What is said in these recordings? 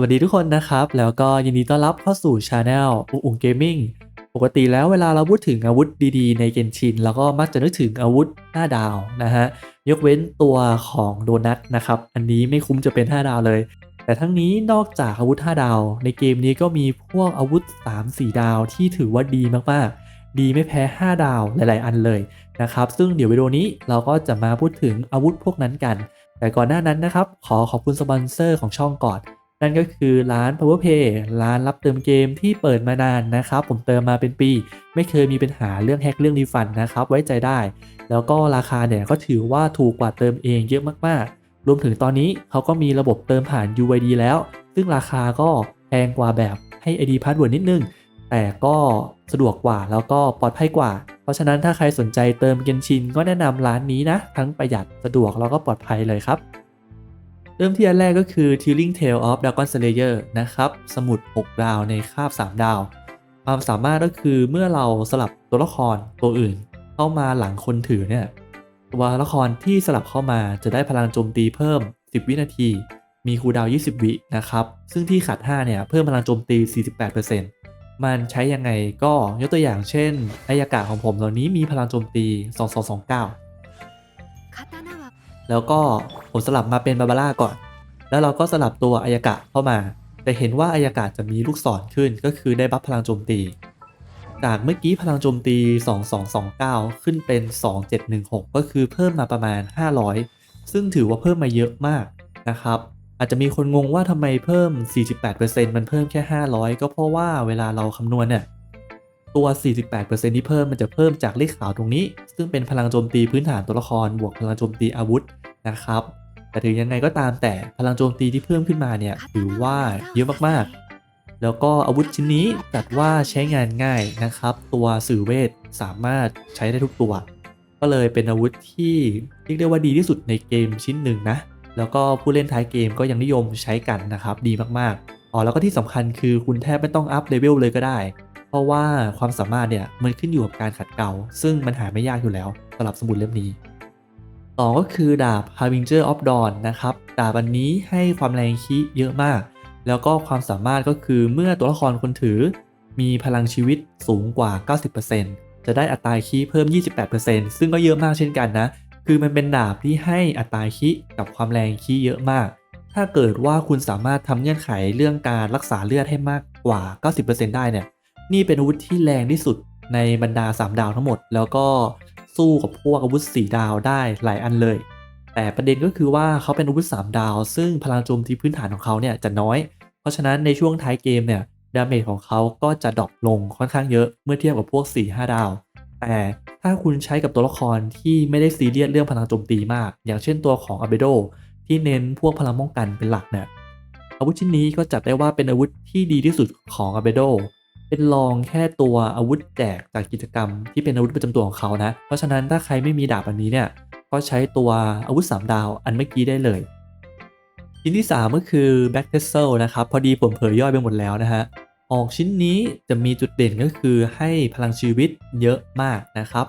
วัสดีทุกคนนะครับ แล้วก็ยินดีต้อนรับเข้าสู่ช anel อุอุงเกมมิ่งปกติแล้วเวลาเราพูดถึงอาวุธดีๆ ในเกนชินเราก็มักจะนึกถึงอาวุธ5ดาวนะฮะ ยกเว้นตัวของโดนัทนะครับ อันนี้ไม่คุ้มจะเป็น 5 ดาวเลย แต่ทั้งนี้นอกจากอาวุธ 5 ดาว ในเกมนี้ก็มีพวกอาวุธ 3-4 ดาวที่ถือว่าดีมากๆ ดีไม่แพ้ 5 ดาวหลาย ๆ อันเลยนะครับ ซึ่งเดี๋ยววิดีโอนี้เราก็จะมาพูดถึงอาวุธพวกนั้นกัน แต่ก่อนหน้านั้นนะครับขอขอบคุณสปอนเซอร์ของช่องก่อน นั่นก็คือร้าน PowerPay ร้านรับเติมเกมที่เปิดมานานนะครับ ผมเติมมาเป็นปี ไม่เคยมีปัญหาเรื่องแฮกเรื่องรีฟันนะครับ ไว้ใจได้ แล้วก็ราคาเนี่ยก็ถือว่าถูกกว่าเติมเองเยอะมากๆ รวมถึงตอนนี้เขาก็มีระบบเติมผ่าน UID แล้ว ซึ่งราคาก็แพงกว่าแบบให้ ID Password นิดนึง แต่ก็สะดวกกว่าแล้วก็ปลอดภัยกว่า เพราะฉะนั้นถ้าใครสนใจเติมเกนชินก็แนะนำร้านนี้นะ ทั้งประหยัดสะดวกแล้วก็ปลอดภัยเลยครับ เริ่มที่อันแรกก็คือ Tilling Tale of Dragon Slayer นะครับ สมุด 6 ดาวในคาบ 3 ดาว ความสามารถก็คือเมื่อเราสลับตัวละครตัวอื่น เข้ามาหลังคนถือเนี่ย ตัวละครที่สลับเข้ามาจะได้พลังโจมตีเพิ่ม 10 วินาที มีคูลดาว 20 วินะครับ ซึ่งที่ขัด 5 เนี่ย เพิ่มพลังโจมตี 48%มันใช้ยังไงก็ยกตัวอย่างเช่นอายากาของผมตอนนี้มีพลังโจมตี 2229 แล้วก็ผมสลับมาเป็นบาบาร่าก่อน แล้วเราก็สลับตัวอายากะเข้ามา แต่เห็นว่าอายากะจะมีลูกศรขึ้นก็คือได้บัฟพลังโจมตี จากเมื่อกี้พลังโจมตี 2229 ขึ้นเป็น 2716 ก็คือเพิ่มมาประมาณ 500 ซึ่งถือว่าเพิ่มมาเยอะมากนะครับอาจจะมีคนงงว่าทำไมเพิ่ม 48%มันเพิ่มแค่ 500 ก็เพราะว่าเวลาเราคำนวณเนี่ยตัว 48%ที่เพิ่มมันจะเพิ่มจากเลขขาวตรงนี้ ซึ่งเป็นพลังโจมตีพื้นฐานตัวละครบวกพลังโจมตีอาวุธ นะครับแต่ถึงยังไงก็ตามแต่พลังโจมตีที่เพิ่มขึ้นมาเนี่ยถือว่าเยอะมากๆ แล้วก็อาวุธชิ้นนี้จัดว่าใช้งานง่ายนะครับ ตัวสื่อเวทสามารถใช้ได้ทุกตัว ก็เลยเป็นอาวุธที่เรียกได้ว่าดีที่สุดในเกมชิ้นหนึ่งนะ แล้วก็ผู้เล่นท้ายเกมก็ยังนิยมใช้กันนะครับ ดีมากๆอ๋อแล้วก็ที่สำคัญคือคุณแทบไม่ต้องอัพเลเวลเลยก็ได้ เพราะว่าความสามารถเนี่ยมันขึ้นอยู่กับการขัดเกลาซึ่งมันหาไม่ยากอยู่แล้วสำหรับสมุดเล่มนี้ ต่อก็คือดาบ Harbinger of Dawn นะครับ ดาบอันนี้ให้ความแรงคีเยอะมาก แล้วก็ความสามารถก็คือเมื่อตัวละครคนถือ มีพลังชีวิตสูงกว่า 90%จะได้อัตราคีเพิ่ม 28%ซึ่งก็เยอะมากเช่นกันนะ คือมันเป็นดาบที่ให้อัตราคีกับความแรงคีเยอะมาก ถ้าเกิดว่าคุณสามารถทำเงื่อนไขเรื่องการรักษาเลือดให้มากกว่า 90%ได้เนี่ย นี่เป็นอาวุธที่แรงที่สุดในบรรดา 3 ดาวทั้งหมด แล้วก็ สู้กับพวกอาวุธ 4 ดาวได้หลายอันเลย แต่ประเด็นก็คือว่าเขาเป็นอาวุธ 3 ดาว ซึ่งพลังโจมตีพื้นฐานของเขาเนี่ยจะน้อย เพราะฉะนั้นในช่วงท้ายเกมเนี่ยดาเมจของเขาก็จะดรอปลงค่อนข้างเยอะเมื่อเทียบกับพวก 4-5 ดาว แต่ถ้าคุณใช้กับตัวละครที่ไม่ได้ซีเรียสเรื่องพลังโจมตีมาก อย่างเช่นตัวของอาเบโดที่เน้นพวกพลังป้องกันเป็นหลักเนี่ยอาวุธชิ้นนี้ก็จัดได้ว่าเป็นอาวุธที่ดีที่สุดของอาเบโด เป็นรองแค่ตัวอาวุธแจกจากกิจกรรมที่เป็นอาวุธประจำตัวของเขานะ เพราะฉะนั้นถ้าใครไม่มีดาบอันนี้เนี่ยก็ใช้ตัวอาวุธ 3 ดาวอันเมื่อกี้ได้เลยชิ้นที่ 3 ก็คือ Back t e s s e l นะครับ พอดีผมเผยย่อยไปหมดแล้วนะฮะ ออกชิ้นนี้จะมีจุดเด่นก็คือให้พลังชีวิตเยอะมากนะครับ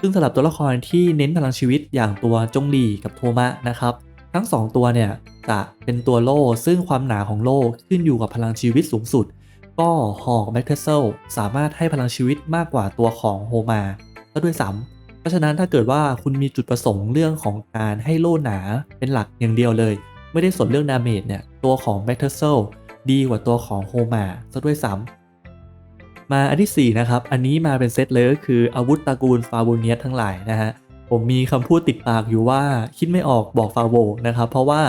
ซึ่งสำหรับตัวละครที่เน้นพลังชีวิตอย่างตัวจงหลีกับโทมะนะครับ ทั้ง 2 ตัวเนี่ยจะเป็นตัวโล่ซึ่งความหนาของโล่ขึ้นอยู่กับพลังชีวิตสูงสุด ก็หอกแบ็กเทเซลสามารถให้พลังชีวิตมากกว่าตัวของโฮมาก็ด้วยซ้ำเพราะฉะนั้นถ้าเกิดว่าคุณมีจุดประสงค์เรื่องของการให้โล่หนาเป็นหลักอย่างเดียวเลย ไม่ได้สนเรื่องดาเมจเนี่ยตัวของแบ็กเทเซลดีกว่าตัวของโฮมาซะด้วยซ้ำมาอันที่ 4 นะครับ อันนี้มาเป็นเซตเลยก็คืออาวุธตระกูลฟาโบเนียสทั้งหลายนะฮะผมมีคำพูดติดปากอยู่ว่าคิดไม่ออกบอกฟาโวนะครับ เพราะว่า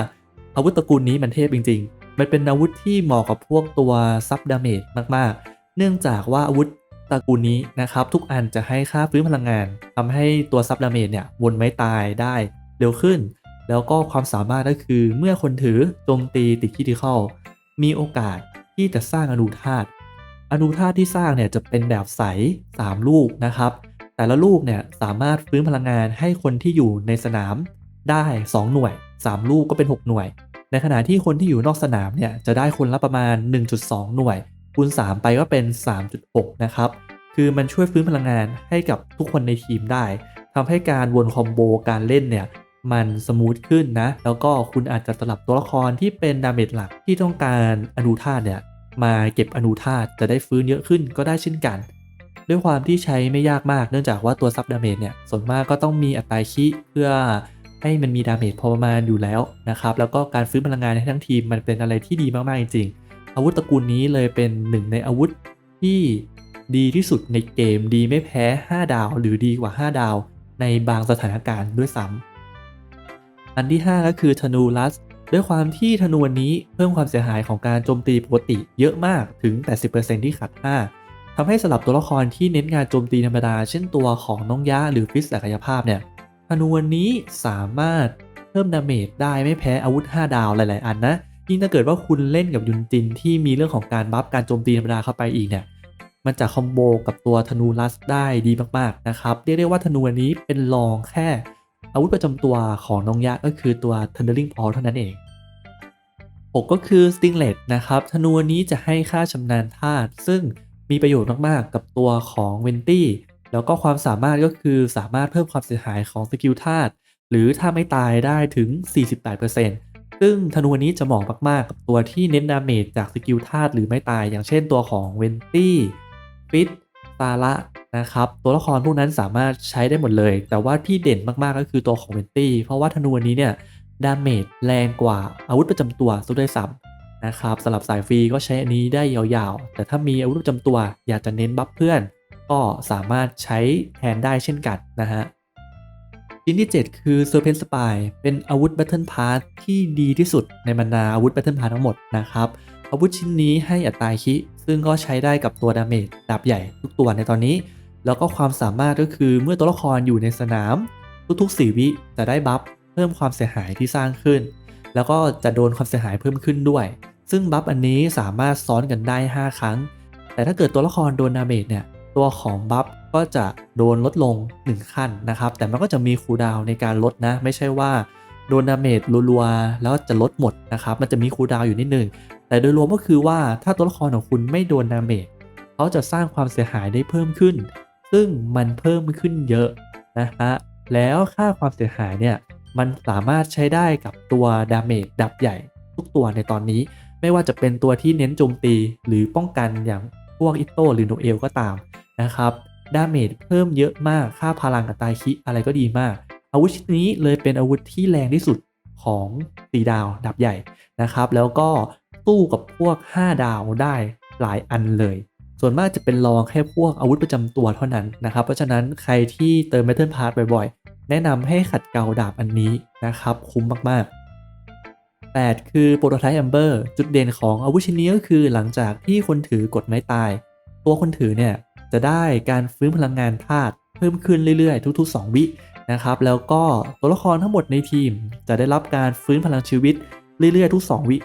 อาวุธตระกูลนี้มันเทพจริง ๆ มันเป็นอาวุธที่เหมาะกับพวกตัวซับดาเมจมากๆ เนื่องจากว่าอาวุธตระกูลนี้นะครับ ทุกอันจะให้ค่าฟื้นพลังงานทำให้ตัวซับดาเมจเนี่ยวนไม้ตายได้เร็วขึ้น แล้วก็ความสามารถก็คือเมื่อคนถือโจมตีติดคิติคอลมีโอกาสที่จะสร้างอนุธาตุอนุธาตุที่สร้างเนี่ยจะเป็นแบบใส 3 ลูกนะครับ แต่ละลูกเนี่ยสามารถฟื้นพลังงานให้คนที่อยู่ในสนามได้ 2 หน่วย 3 ลูกก็เป็น 6 หน่วย ในขณะที่คนที่อยู่นอกสนามเนี่ยจะได้คนละประมาณ 1.2 หน่วย คูณ 3 ไปก็เป็น 3.6 นะครับ คือมันช่วยฟื้นพลังงานให้กับทุกคนในทีมได้ทำให้การวนคอมโบการเล่นเนี่ยมันสมูทขึ้นนะ แล้วก็คุณอาจจะสลับตัวละครที่เป็นดาเมจหลักที่ต้องการอนุธาตุเนี่ยมาเก็บอนุธาตุจะได้ฟื้นเยอะขึ้นก็ได้เช่นกัน ด้วยความที่ใช้ไม่ยากมากเนื่องจากว่าตัวซับดาเมจเนี่ยส่วนมากก็ต้องมีอัตราคิเพื่อ ให้มันมีดาเมจพอประมาณอยู่แล้วนะครับ แล้วก็การฟื้นพลังงานให้ทั้งทีมมันเป็นอะไรที่ดีมากๆจริงๆ อาวุธตระกูลนี้เลยเป็นหนึ่งในอาวุธที่ดีที่สุดในเกมดีไม่แพ้ 5 ดาว หรือดีกว่า 5 ดาว ในบางสถานการณ์ด้วยซ้ำอันที่ 5 ก็คือธนูลัสด้วยความที่ธนูนนี้เพิ่มความเสียหายของการโจมตีปกติเยอะมากถึง 80%ที่ขัด5ทำให้สลับตัวละครที่เน้นงานโจมตีธรรมดา เช่นตัวของน้องยะหรือฟิสศักยภาพเนี่ย ธนูอันนี้สามารถเพิ่มดาเมจได้ไม่แพ้อาวุธ 5 ดาวหลาย ๆ อันนะยิ่งถ้าเกิดว่าคุณเล่นกับยุนจินที่มีเรื่องของการบัฟการโจมตีธรรมดาเข้าไปอีกเนี่ยมันจะคอมโบกับตัวธนูลัสได้ดีมาก ๆ นะครับ เรียกได้ว่าธนูอันนี้เป็นรองแค่ อาวุธประจำตัวของน้องยะก็คือตัว Thundering Paw เท่านั้นเอง 6 ก็คือ Stinglet นะครับ ธนูอันนี้จะให้ค่าชำนาญธาตุซึ่งมีประโยชน์มาก ๆ กับตัวของเวนตี้ แล้วก็ความสามารถก็คือสามารถเพิ่มความเสียหายของสกิลธาตุหรือถ้าไม่ตายได้ถึง 48%ซึ่งธนูนี้จะเหมาะมากๆกับตัวที่เน้นดาเมจจากสกิลธาตุหรือไม่ตาย อย่างเช่นตัวของเวนตี้ฟิตซาระนะครับ ตัวละครพวกนั้นสามารถใช้ได้หมดเลย แต่ว่าที่เด่นมากๆก็คือตัวของเวนตี้เพราะว่าธนูนี้เนี่ยดาเมจแรงกว่าอาวุธประจำตัวซะด้วยซ้ำนะครับสำหรับสายฟรีก็ใช้อันนี้ได้ยาวๆ แต่ถ้ามีอาวุธประจำตัวอยากจะเน้นบัฟเพื่อน ก็สามารถใช้แทนได้เช่นกันนะฮะชิ้นที่ 7 คือ Serpent Spy เป็นอาวุธ Battle Pass ที่ดีที่สุดในบรรดาอาวุธ Battle Pass ทั้งหมดนะครับอาวุธชิ้นนี้ให้อัตราคิซึ่งก็ใช้ได้กับตัวดาเมจดาบใหญ่ทุกตัวในตอนนี้ แล้วก็ความสามารถก็คือเมื่อตัวละครอยู่ในสนาม ทุกๆ 4 วิจะได้บัฟเพิ่มความเสียหายที่สร้างขึ้น แล้วก็จะโดนความเสียหายเพิ่มขึ้นด้วย ซึ่งบัฟอันนี้สามารถซ้อนกันได้ 5 ครั้ง แต่ถ้าเกิดตัวละครโดนดาเมจเนี่ย ตัวของบัฟก็จะโดนลดลง 1 ขั้นนะครับ แต่มันก็จะมีคูลดาวในการลดนะ ไม่ใช่ว่าโดนดาเมจรัวๆแล้วจะลดหมดนะครับ มันจะมีคูลดาวอยู่นิดนึง แต่โดยรวมก็คือว่าถ้าตัวละครของคุณไม่โดนดาเมจเขาจะสร้างความเสียหายได้เพิ่มขึ้น ซึ่งมันเพิ่มขึ้นเยอะนะฮะ แล้วค่าความเสียหายเนี่ยมันสามารถใช้ได้กับตัวดาเมจดับใหญ่ทุกตัวในตอนนี้ ไม่ว่าจะเป็นตัวที่เน้นโจมตีหรือป้องกันอย่างพวกอิโต้หรือโนเอลก็ตาม นะครับดาเมจเพิ่มเยอะมากค่าพลังกับตายคิอะไรก็ดีมาก อาวุธชิ้นนี้เลยเป็นอาวุธที่แรงที่สุดของสีดาวดับใหญ่นะครับ แล้วก็สู้กับพวก 5 ดาวได้หลายอันเลย ส่วนมากจะเป็นรองแค่พวกอาวุธประจำตัวเท่านั้นนะครับ เพราะฉะนั้นใครที่เติม Battle Pass บ่อยๆ แนะนำให้ขัดเกลาดาบอันนี้นะครับ คุ้มมากๆ 8 คือโปรโตไทป์แอมเบอร์จุดเด่นของอาวุธชิ้นนี้ก็คือหลังจากที่คนถือกดไม้ตาย ตัวคนถือเนี่ย จะได้การฟื้นพลังงานธาตุเพิ่มขึ้นเรื่อยๆ ทุก ๆ 2 วินะครับแล้วก็ตัวละครทั้งหมดในทีม จะได้รับการฟื้นพลังชีวิตเรื่อยๆ ทุก 2 วิ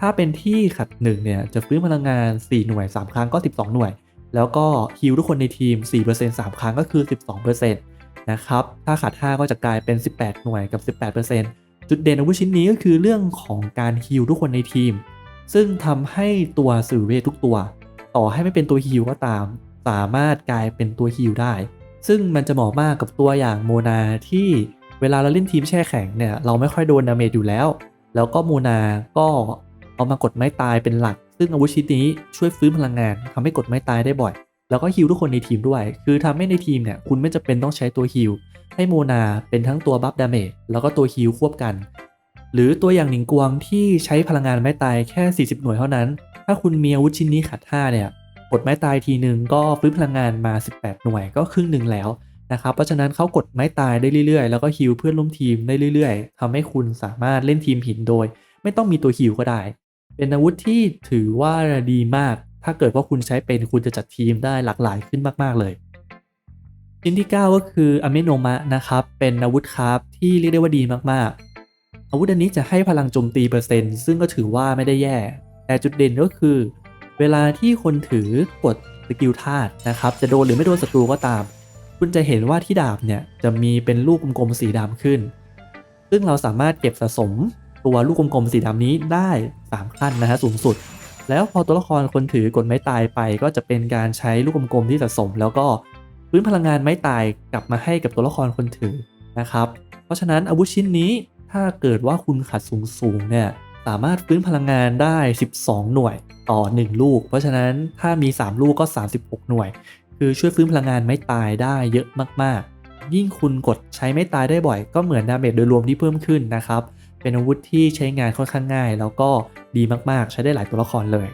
ถ้าเป็นที่ขัด1เนี่ยจะฟื้นพลังงาน 4 หน่วย 3 ครั้งก็ 12 หน่วย แล้วก็ฮิลทุกคนในทีม 4% 3 ครั้งก็คือ 12%นะครับถ้าขัด5 ก็จะกลายเป็น 18 หน่วยกับ 18%จุดเด่นอาวุธชิ้นนี้ก็คือเรื่องของการฮิลทุกคนในทีม ซึ่งทำให้ตัวสื่อเวททุกตัว ต่อให้ไม่เป็นตัวฮิลก็ตาม สามารถกลายเป็นตัวฮิลได้ ซึ่งมันจะเหมาะมากกับตัวอย่างโมนาที่เวลาเราเล่นทีมแช่แข็งเนี่ยเราไม่ค่อยโดนดาเมจอยู่แล้ว แล้วก็โมนาก็เอามากดไม้ตายเป็นหลัก ซึ่งอาวุธชิ้นนี้ช่วยฟื้นพลังงานทำให้กดไม้ตายได้บ่อย แล้วก็ฮิลทุกคนในทีมด้วย คือทำให้ในทีมเนี่ยคุณไม่จำเป็นต้องใช้ตัวฮิลให้โมนาเป็นทั้งตัวบัฟดาเมจแล้วก็ตัวฮิลควบกัน หรือตัวอย่างหนิงกวงที่ใช้พลังงานไม้ตายแค่ 40 หน่วยเท่านั้น ถ้าคุณมีอาวุธชิ้นนี้ขัด5เนี่ย กดไม้ตายทีหนึ่งก็ฟื้นพลังงานมา 18 หน่วยก็ครึ่งหนึ่งแล้วนะครับ เพราะฉะนั้นเขากดไม้ตายได้เรื่อยๆ แล้วก็ฮิลเพื่อนร่วมทีมได้เรื่อยๆทำให้คุณสามารถเล่นทีมหินโดย ไม่ต้องมีตัวฮิลก็ได้ เป็นอาวุธที่ถือว่าดีมาก ถ้าเกิดว่าคุณใช้เป็นคุณจะจัดทีมได้หลากหลายขึ้นมากๆเลยชิ้นที่ 9 ก็คืออเมโนมะนะครับเป็นอาวุธคราฟที่เรียกได้ว่าดีมากๆ อาวุธอันนี้จะให้พลังโจมตีเปอร์เซ็นต์ซึ่งก็ถือว่าไม่ได้แย่ แต่จุดเด่นก็คือ เวลาที่คนถือกดสกิลธาตุนะครับ จะโดนหรือไม่โดนศัตรูก็ตาม คุณจะเห็นว่าที่ดาบเนี่ยจะมีเป็นลูกกลมๆสีดำขึ้น ซึ่งเราสามารถเก็บสะสมตัวลูกกลมๆสีดำนี้ได้ 3 ขั้นนะฮะสูงสุด แล้วพอตัวละครคนถือกดไม้ตายไป ก็จะเป็นการใช้ลูกกลมๆที่สะสม แล้วก็ฟื้นพลังงานไม้ตายกลับมาให้กับตัวละครคนถือนะครับ เพราะฉะนั้นอาวุธชิ้นนี้ถ้าเกิดว่าคุณขัดสูงๆเนี่ย สามารถฟื้นพลังงานได้ 12 หน่วยต่อ 1 ลูก เพราะฉะนั้นถ้ามี 3 ลูกก็ 36 หน่วย คือช่วยฟื้นพลังงานไม่ตายได้เยอะมากๆ ยิ่งคุณกดใช้ไม่ตายได้บ่อย ก็เหมือนดาเมจโดยรวมที่เพิ่มขึ้นนะครับ เป็นอาวุธที่ใช้งานค่อนข้างง่าย แล้วก็ดีมากๆ ใช้ได้หลายตัวละครเลย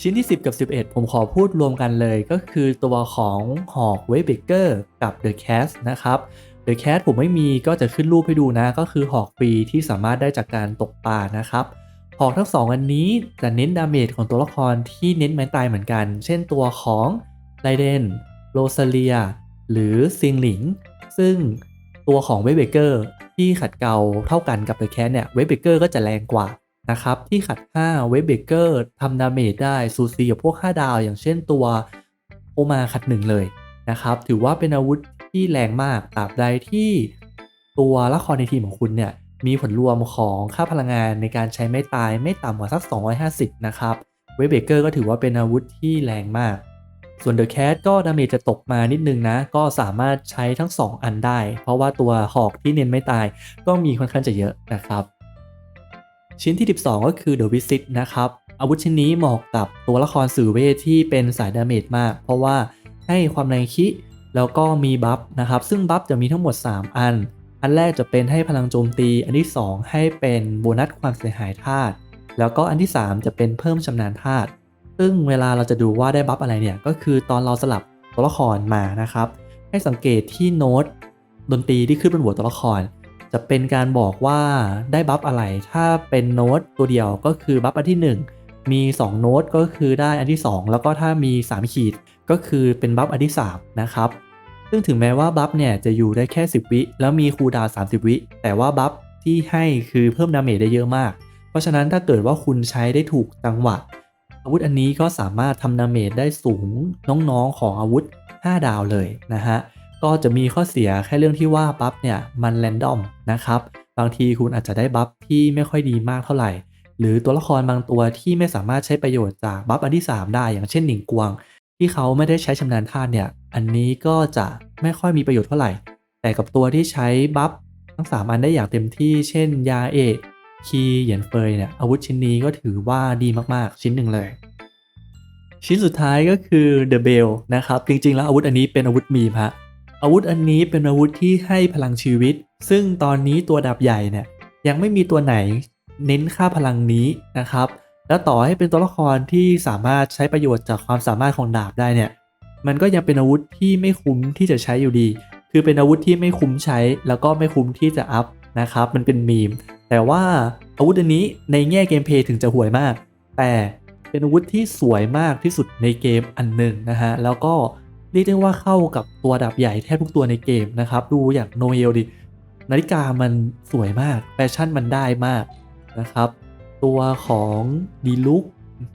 ชิ้นที่ 10 กับ 11 ผมขอพูดรวมกันเลย ก็คือตัวของหอกเวเบเกอร์กับ The Cast นะครับ The Cat ผมไม่มีก็จะขึ้นรูปให้ดูนะ ก็คือหอกฟรีที่สามารถได้จากการตกปลานะครับ หอกทั้งสองอันนี้จะเน้นดาเมจของตัวละครที่เน้นไม้ตายเหมือนกัน เช่นตัวของไลเดนโรซาเลีย หรือซิงหลิง ซึ่งตัวของเวเบเกอร์ที่ขัดเกลาเท่ากันกับเดอะแคทเนี่ยเวเบเกอร์ก็จะแรงกว่านะครับที่ขัด 5 เวเบเกอร์ทำดาเมจได้ซูซีกับพวก 5 ดาว อย่างเช่นตัวโอมาขัดหนึ่งเลยนะครับ ถือว่าเป็นอาวุธ ที่แรงมากตราบใดที่ตัวละครในทีมของคุณเนี่ยมีผลรวมของค่าพลังงานในการใช้ไม่ตายไม่ต่ำกว่าสัก 250 นะครับเวเบเกอร์ก็ถือว่าเป็นอาวุธที่แรงมาก ส่วนเดอะแคทก็ดาเมจจะตกมานิดนึงนะ ก็สามารถใช้ทั้ง 2 อันได้ เพราะว่าตัวหอกที่เน้นไม่ตายก็มีค่อนข้างจะเยอะนะครับ ชิ้นที่ 12 ก็คือ The Visit นะครับ อาวุธชิ้นนี้เหมาะกับตัวละครสื่อเวทที่เป็นสายดาเมจมาก เพราะว่าให้ความแรงคิ แล้วก็มีบัฟนะครับ ซึ่งบัฟจะมีทั้งหมด 3 อัน อันแรกจะเป็นให้พลังโจมตี อันที่ 2 ให้เป็นโบนัสความเสียหายธาตุ แล้วก็อันที่ 3 จะเป็นเพิ่มชำนาญธาตุ ซึ่งเวลาเราจะดูว่าได้บัฟอะไรเนี่ย ก็คือตอนเราสลับตัวละครมานะครับ ให้สังเกตที่โน้ตดนตรีที่ขึ้นบนหัวตัวละคร จะเป็นการบอกว่าได้บัฟอะไร ถ้าเป็นโน้ตตัวเดียวก็คือบัฟอันที่ 1มี 2 โน้ตก็คือได้อันที่ 2 แล้วก็ถ้ามี 3 ขีดก็คือเป็นบัฟอันที่ 3 นะครับ ซึ่งถึงแม้ว่าบัฟเนี่ยจะอยู่ได้แค่ 10 วิ แล้วมีคูลดาว30 วิ แต่ว่าบัฟที่ให้คือเพิ่มดาเมจได้เยอะมาก เพราะฉะนั้นถ้าเกิดว่าคุณใช้ได้ถูกจังหวะ อาวุธอันนี้ก็สามารถทำดาเมจได้สูงน้องๆของอาวุธ 5 ดาวเลยนะฮะ ก็จะมีข้อเสียแค่เรื่องที่ว่าบัฟเนี่ยมันแรนดอมนะครับ บางทีคุณอาจจะได้บัฟที่ไม่ค่อยดีมากเท่าไหร่ หรือตัวละครบางตัวที่ไม่สามารถใช้ประโยชน์จากบัฟอันที่ 3 ได้ อย่างเช่นหนิงกวง ที่เขาไม่ได้ใช้ชำนาญธาตุเนี่ย อันนี้ก็จะไม่ค่อยมีประโยชน์เท่าไหร่ แต่กับตัวที่ใช้บัฟทั้ง 3 อันได้อย่างเต็มที่ เช่น ยาเอกคีเหยียนเฟยเนี่ย อาวุธชิ้นนี้ก็ถือว่าดีมากๆ ชิ้นหนึ่งเลย ชิ้นสุดท้ายก็คือ The Bell นะครับ จริงๆ แล้วอาวุธอันนี้เป็นอาวุธมีมฮะ อาวุธอันนี้เป็นอาวุธที่ให้พลังชีวิต ซึ่งตอนนี้ตัวดาบใหญ่เนี่ยยังไม่มีตัวไหนเน้นค่าพลังนี้นะครับ แล้วต่อให้เป็นตัวละครที่สามารถใช้ประโยชน์จากความสามารถของดาบได้เนี่ย มันก็ยังเป็นอาวุธที่ไม่คุ้มที่จะใช้อยู่ดี คือเป็นอาวุธที่ไม่คุ้มใช้ แล้วก็ไม่คุ้มที่จะอัพนะครับ มันเป็นมีม แต่ว่าอาวุธอันนี้ในแง่เกมเพย์ถึงจะห่วยมาก แต่เป็นอาวุธที่สวยมากที่สุดในเกมอันหนึ่งนะฮะ แล้วก็เรียกได้ว่าเข้ากับตัวดาบใหญ่แทบทุกตัวในเกมนะครับ ดูอย่างโนเอลดิ นาฬิกามันสวยมาก แฟชั่นมันได้มากนะครับ ตัวของดีลุก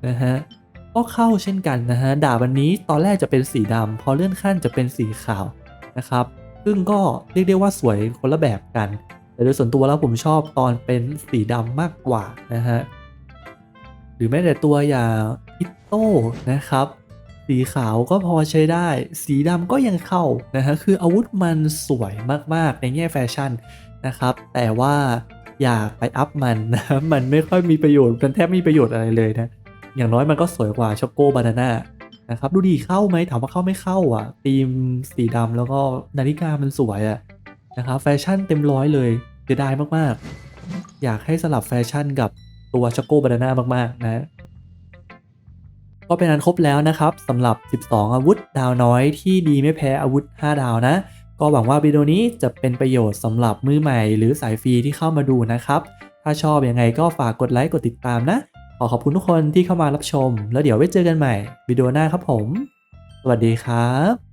นะฮะก็เข้าเช่นกันนะฮะดาบันนี้ตอนแรกจะเป็นสีดำพอเลื่อนขั้นจะเป็นสีขาวนะครับ ซึ่งก็เรียกได้ว่าสวยคนละแบบกัน แต่โดยส่วนตัวแล้วผมชอบตอนเป็นสีดำมากกว่านะฮะหรือแม้แต่ตัวอย่างอิโต้นะครับ สีขาวก็พอใช้ได้ สีดำก็ยังเข้านะฮะคืออาวุธมันสวยมากๆในแง่แฟชั่นนะครับ แต่ว่า อย่าไปอัพมันนะมันไม่ค่อยมีประโยชน์มันแทบไม่มีประโยชน์อะไรเลยนะ อย่างน้อยมันก็สวยกว่าช็อกโกบานาน่านะครับดูดีเข้าไหมถามว่าเข้าไม่เข้าอะธีมสีดำแล้วก็นาฬิกามันสวยอะนะครับแฟชั่นเต็มร้อยเลยเสียดายมากๆ อยากให้สลับแฟชั่นกับตัวช็อกโกบานาน่ามากๆนะก็เป็นอันครบแล้วนะครับสำหรับ 12 อาวุธดาวน้อยที่ดีไม่แพ้อาวุธ 5 ดาวนะ ก็หวังว่าวิดีโอนี้จะเป็นประโยชน์สำหรับมือใหม่หรือสายฟรีที่เข้ามาดูนะครับ ถ้าชอบอยังไงก็ฝากกดไลค์กดติดตามนะ ขอขอบคุณทุกคนที่เข้ามารับชม แล้วเดี๋ยวไว้เจอกันใหม่วิดีโอหน้าครับผม สวัสดีครับ